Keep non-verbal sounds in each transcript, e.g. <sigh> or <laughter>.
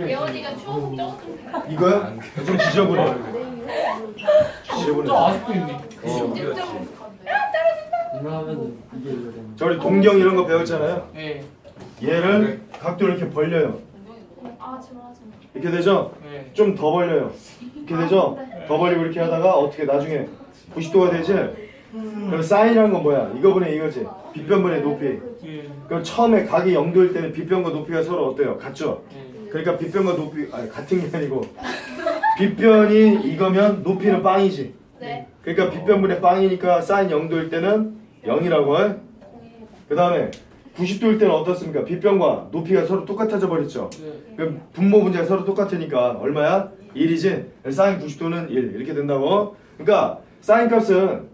예원이가 추억 조금 이거요? 좀 지저분해. 저 지저분해. 아직도 있네. 어. 이거 하면은 이게 이거 되는. 저 우리 동경 이런 거 배웠잖아요. 네. 얘를 각도를 이렇게 벌려요. 아 제발 하지 마. 이렇게 되죠? 네. 좀더 벌려요. 이렇게 되죠? 더 벌리고 이렇게 하다가 어떻게 나중에 90도가 되지? 그럼 사인이란 건 뭐야? 이거 분의 이거지. 빗변분의 높이. 예. 그럼 처음에 각이 0도일 때는 빗변과 높이가 서로 어때요? 같죠? 네. 그러니까 빗변과 높이 아니 같은 게 아니고 빗변이 이거면 높이는 빵이지. 네. 그러니까 빗변분의 빵이니까 사인 0도일 때는 0이라고 해. 그 다음에 90도일 때는 어떻습니까? 빗변과 높이가 서로 똑같아져 버렸죠. 네. 그럼 분모 분자가 서로 똑같으니까 얼마야? 1이지? 사인 90도는 1 이렇게 된다고. 그러니까 사인 값은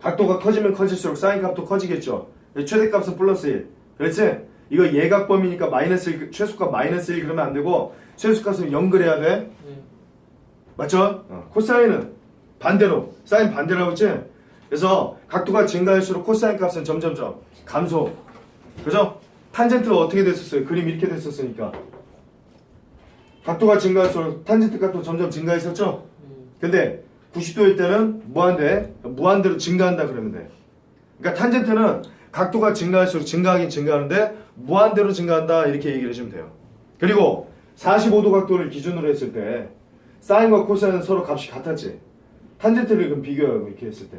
각도가 커지면 커질수록 사인 값도 커지겠죠. 최대값은 플러스 1. 그렇지? 이거 예각범위니까 마이너스 1, 최소값 마이너스 1 그러면 안 되고 최소값은 0 그래야 돼. 네. 맞죠? 어. 코사인은 반대로 사인 반대라고 했지? 그래서 각도가 증가할수록 코사인 값은 점점점 감소. 그죠? 탄젠트가 어떻게 됐었어요? 그림 이렇게 됐었으니까. 각도가 증가할수록 탄젠트 값도 점점 증가했었죠? 네. 근데 90도일 때는 무한대, 무한대로 증가한다 그러면 돼. 그러니까 탄젠트는 각도가 증가할수록 증가하긴 증가하는데 무한대로 증가한다 이렇게 얘기를 해주면 돼요. 그리고 45도 각도를 기준으로 했을 때 사인과 코사인은 서로 값이 같았지. 탄젠트를 그럼 비교하고 이렇게 했을 때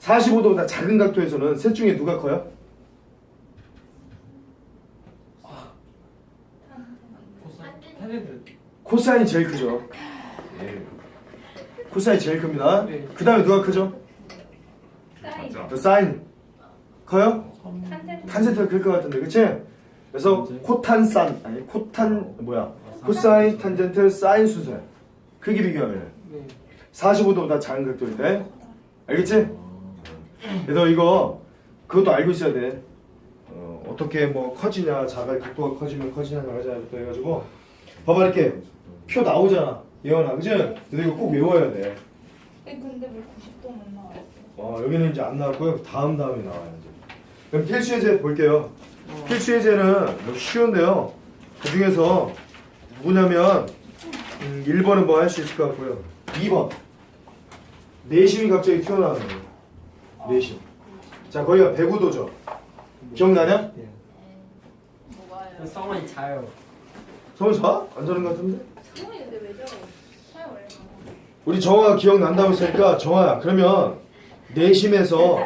45도보다 작은 각도에서는 셋 중에 누가 커요? 탄젠트. 코사인이 제일 크죠. 예. 코사인이 제일 큽니다. 네. 그 다음에 누가 크죠? 사인. 또 사인 커요? 탄젠트. 탄젠트가 클 것 같은데, 그치? 그래서. 코탄산 아니 코탄 뭐야? 코사인, 탄젠트, 사인 순서야. 크기 비교하면 네. 45도보다 작은 각도일 때, 알겠지? 그래서 이거 그것도 알고 있어야 돼. 어, 어떻게 뭐 커지냐, 작아 각도가 커지면 커지냐, 작아지냐부터 해가지고 봐봐 이렇게 표 나오잖아, 예원아, 그치? 근데 이거 꼭 외워야 돼. 근데 왜 90도만 나와요? 어, 여기는 이제 안 나왔고요. 다음 다음에 나와요. 이제. 그럼 필수 예제 볼게요. 필수 예제는 뭐 쉬운데요. 그 중에서 뭐냐면 음, 1번은 뭐 할 수 있을 것 같고요. 2번 내심이 갑자기 튀어나오는 거예요. 내심. 자, 거기가 105도죠. 기억나냐? 네. 뭐가요? 성원이 자요. 성우 자? 안 자는 것 같은데? 성훈이 근데 왜 저래? 왜 저래? 우리 정화가 기억난다고 했으니까 정화야. 그러면 내심에서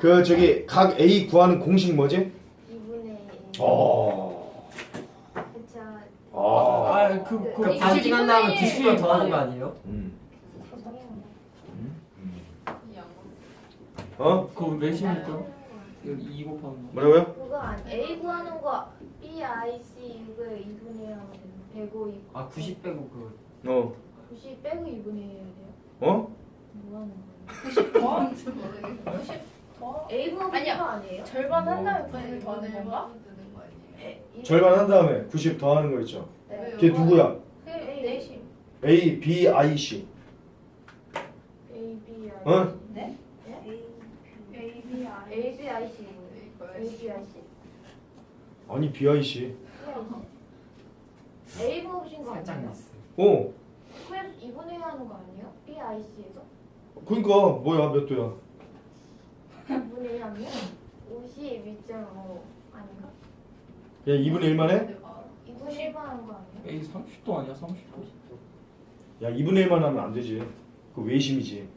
그 저기 각 A 구하는 공식 뭐지? 2분의 어. 그쵸 아. 아, 그, 그그 반지간 다음에 90번 90번 더 하는 거 아니에요? 음. 어? 그거? 이거 2 곱하는 거. 뭐라고요? 그거 아니 A 구하는 거 B, I, C 이거 2분의 1 하면 되는 105 2 아, 90 빼고 그거. 어. 90 빼고 2분의 1 해야 돼요? 어? 뭐 하는 거예요? 90 더하는지 모르겠어. 90 더? A 아니야. 거 아니에요? 절반 한 다음에 90을 더하는 건가? 에, 이- 절반 한 다음에 90 더하는 거 있죠. 네. 걔 누구야? 그 내심. A, B, I, C. A, B, I, 어? 네? 예? A, B, I. A, B, I, C A, B, I, C 아니 B, I, C. A 뽑으신 거 살짝 아니에요? 났어. 어. 그래서 2분의 1 하는 거 아니에요? B, I, C에서? 그러니까 뭐야 몇 도야? 2분의 1 하면 52.5 아닌가? 야 2분의 1만 해? 2분의 1만 하는 거 아니에요? 에이, 30도 아니야, 30도? 야 2분의 1만 하면 안 되지. 그 외심이지.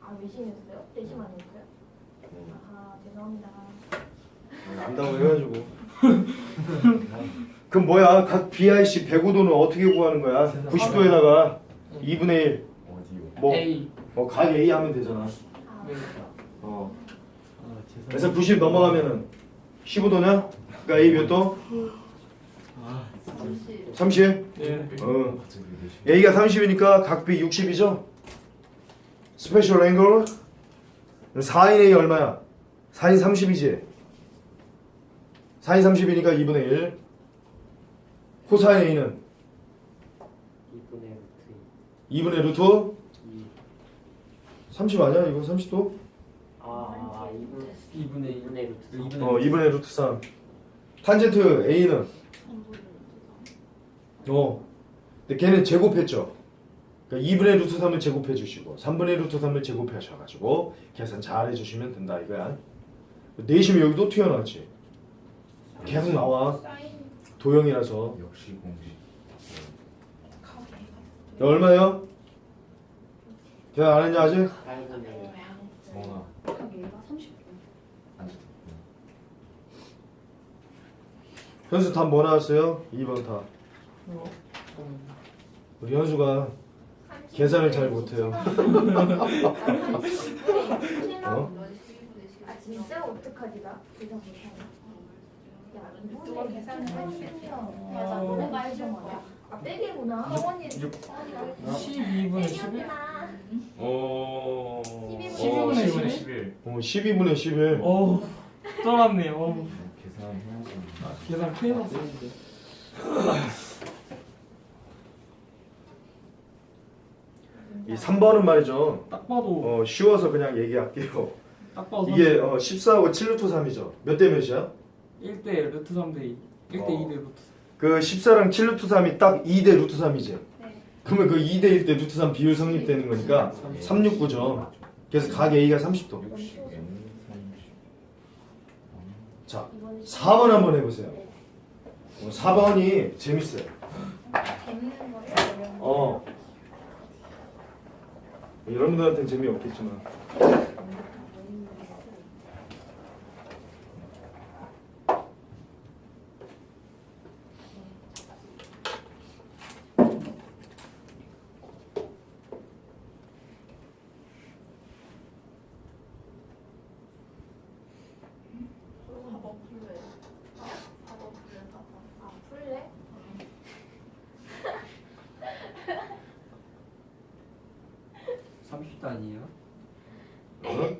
아 외심했어요? 내심 아니었어요? 아 죄송합니다 안다고 해가지고. <laughs> 그럼 뭐야? 각 B, I, C 105도는 어떻게 구하는 거야? 90도에다가 2분의 1. 뭐, A. 뭐, 각 A 하면 되잖아. 아, 네. 어. 아, 죄송해요. 그래서 90 넘어가면은 15도냐? 그러니까 A 몇 도? 아, 30. 30? 네. 어. A가 30이니까 각 B 60이죠? 스페셜 앵글 4인 A 얼마야? 4인 30이지? 4인 30이니까 2분의 1 코사인 A는 2분의 2분의 루트 2. 30 아니야? 이거 30도? 아, 2분, 2분의 2분의 루트. 어 2분의 루트 3 탄젠트 A는 어. 근데 걔는 제곱했죠. 그러니까 2분의 루트 3을 제곱해 주시고 3분의 루트 3을 제곱해 주셔가지고 계산 잘 해주시면 된다 이거야. 내심이 여기도 튀어나왔지. 계속 나와. 도형이라서. 역시 공식. 야, 얼마요? 계산 안 했냐 아직? 알겠네. 성아. 얘가 30분. 아직. 현수 답 뭐 나왔어요? 2번 답. 우리 현수가 계산을 잘 못해요. <laughs> 어? 아 진짜 어떡하지 나? 계산 못하네. 계산을 맞아. 아 빼기구나. 성원이 12분의 11? 빼기구나. 어. 12분의 12분의 11? 11. 어, 12분의 11. 오, 쫄았네. 오. 계산해야지. 계산 큰일 났어. 이 3번은 말이죠. 딱 봐도 어, 쉬워서 그냥 얘기할게요. 딱 봐도 이게 어, 14하고 7루트 3이죠. 몇 대 몇이야? 1대 루트 3대 2. 1대 어. 2대 루트 그 14랑 7 루트 3이 딱 2대 루트 3이지. 네. 그러면 그 2대 1대 루트 3 비율 성립되는 거니까 369죠. 그래서 각 A가 30도. 60. N 30. 자, 이번에 4번 한번 해보세요. 네. 어, 4번이 재밌어요. 재밌는 거예요? 어려운 거? 어. 여러분들한테는 재미없겠지만. 밥업 풀래. 밥업 풀래. 밥업. 아 풀래? 30도 아니에요? <laughs> 어?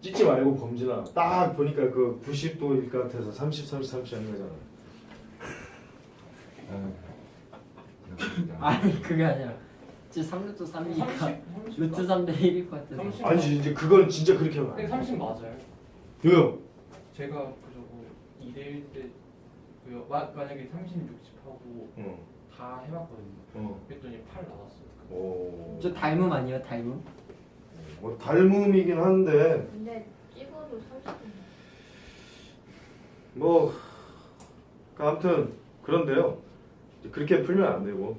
찢지 말고 범진아. 딱 보니까 그 90도일 것 같아서 30, 30, 30 하는 거잖아. 아. 아니 그게 아니라 진짜 3루트 3이니까 루트 3대 1일 것 같아서 아니지 이제 그건 진짜 그렇게 근데 말해. 30 맞아요. 왜요? 제가 그 저거 2대1 때 그요 마- 만약에 30, 60 하고 어. 다 해봤거든요. 어. 그랬더니 8 나왔어요. 오. 저 닮음 아니에요 닮음? 뭐 닮음이긴 한데 근데 찍어도 30분. 뭐그 아무튼 그런데요. 그렇게 풀면 안 되고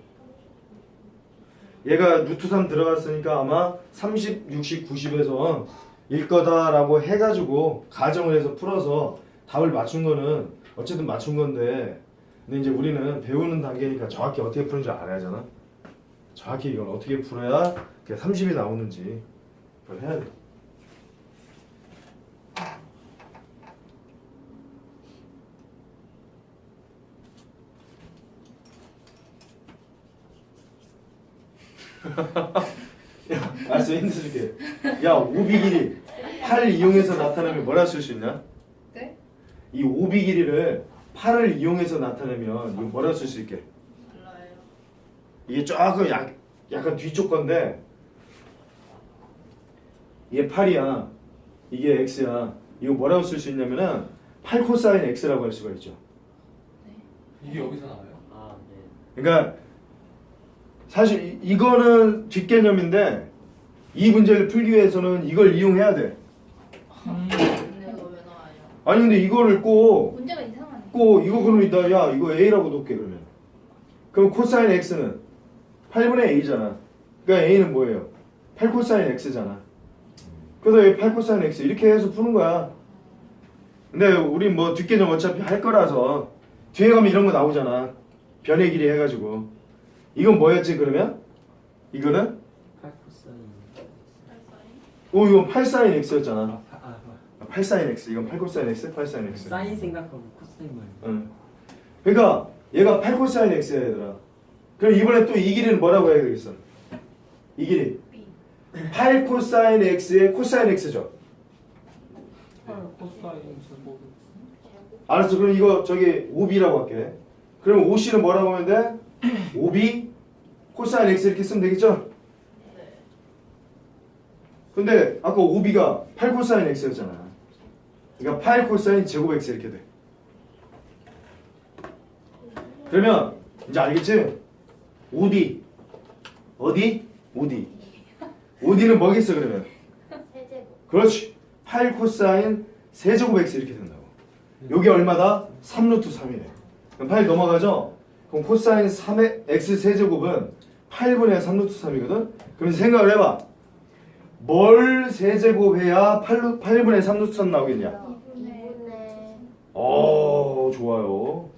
얘가 루트 3 들어갔으니까 아마 30, 60, 90에서 일 거다라고 해가지고 가정을 해서 풀어서 답을 맞춘 거는 어쨌든 맞춘 건데 근데 이제 우리는 배우는 단계니까 정확히 어떻게 푸는지 알아야 하잖아. 정확히 이걸 어떻게 풀어야 그 30이 나오는지 그걸 해야 돼. <laughs> 야, 알았어 힌트 줄게. 야, 오비 길이 8 이용해서 나타내면 뭐라 쓸 수 있냐? 네? 이 오비 길이를 8을 이용해서 나타내면 이거 뭐라 쓸 수 있게? 이게 조금 약, 약간 뒤쪽 건데 이게 8이야. 이게 x야. 이거 뭐라고 쓸 수 있냐면은 8 코사인 x라고 할 수가 있죠. 이게 여기서 나와요? 아 네. 그러니까 사실 이, 이거는 뒷개념인데 이 문제를 풀기 위해서는 이걸 이용해야 돼. 근데 이거 왜 나와요? 아니 근데 이거를 꼭 문제가 이상하네. 꼭 이거 그러면 이따 야 이거 a라고 놓게 그러면 그럼 코사인 x는 8분의 a잖아. 그러니까 a는 뭐예요? 8 코사인 x잖아. 그래서 여기 8 코사인 x 이렇게 해서 푸는 거야. 근데 우리 뭐 뒷개념 어차피 할 거라서 뒤에 가면 이런 거 나오잖아. 변의 길이 해가지고 이건 뭐였지 그러면? 이거는 8 코사인 오 이건 8 사인 x였잖아. 아, 아, 아, 8 사인 x 이건 8 코사인 x 8 사인 x. 사인 생각하고 코사인 말고 응. 그러니까 얘가 8 코사인 x야 얘들아. 그럼 이번에 또 이 길이는 뭐라고 해야 되겠어? 이 길이 8 코사인 x의 코사인 x죠. 8 코사인 제곱 알았어. 그럼 이거 저기 5b라고 할게. 그럼 5c는 뭐라고 하면 돼? 5b 코사인 x 이렇게 쓰면 되겠죠? 근데 아까 5b가 8 코사인 x였잖아. 그러니까 8 코사인 제곱 x 이렇게 돼. 그러면 이제 알겠지? 5D 어디? 5D 5D는 뭐겠어 그러면? 세제곱. 그렇지 8 코사인 세제곱 x 이렇게 된다고 여기 얼마다? 3루트 3이네 그럼 8 넘어가죠? 그럼 코사인 3의 x 세제곱은 8분의 3루트 3이거든? 그럼 생각을 해봐 뭘 세제곱해야 8, 8분의 3루트 3 나오겠냐? 2분의 오 좋아요 오.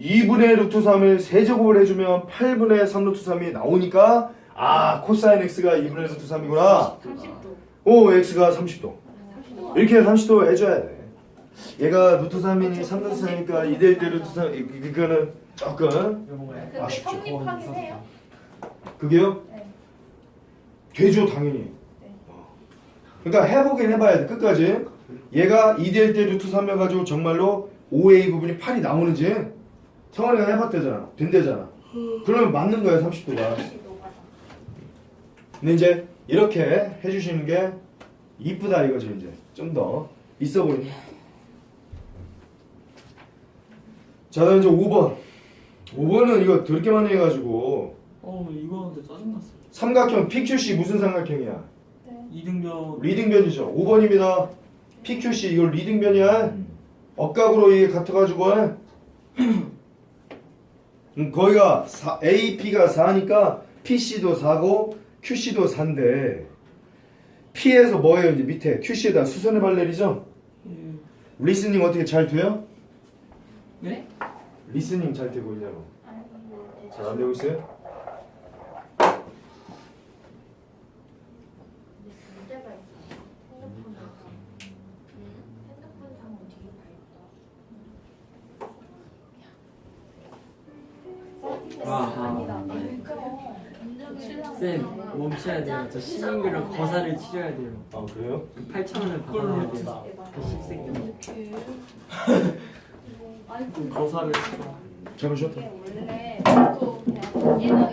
2분의 루트 3을 세제곱을 해주면 8분의 3 루트 3이 나오니까 아 코사인 x가 2분의 루트 3이구나 30도. 오 x가 30도 이렇게 30도 해줘야 돼 얘가 루트 3이니 3 루트 3이니까 2대 1 대 루트 3 이- 이거는 조금? 근데 아쉽죠. 성립하긴 해요. 그게요? 네. 되죠 당연히 어. 그러니까 해보긴 해봐야 돼 끝까지 얘가 2대 1 대 루트 3이어가지고 정말로 5a 부분이 8이 나오는지 성원이가 해봤대잖아. 된대잖아. 그러면 맞는 거야 30도가. 근데 이제 이렇게 해주시는 게 이쁘다 이거지 이제. 좀 더 있어 보이네. 자 다음 이제 5번. 5번은 이거 더럽게 많이 해가지고. 어 이거 근데 짜증났어. 삼각형 PQC 무슨 삼각형이야? 이등변. 리딩변이죠. 5번입니다. PQC 이거 리딩변이야. 억각으로 이게 같아가지고 음, 거기가 4, AP가 4니까 PC도 4고 QC도 4인데 P에서 뭐예요 이제 밑에 QC에다 수선의 발레리죠? 예. 리스닝 어떻게 잘 돼요? 네? 리스닝 잘 되고 있냐고 아니 이거 잘안 되고 있어요? 문제가 있어. 핸드폰에서. 핸드폰 상은 되게 밝다. 아, 아니다. 쌤 멈춰야 돼요. 저 시민글은 거사를 치러야 돼요. 아 그래요? 8천 원을 받아야 돼요. 그 십생님. 거사를 치고. 잠깐 쉬었다 원래 또 그냥 얘는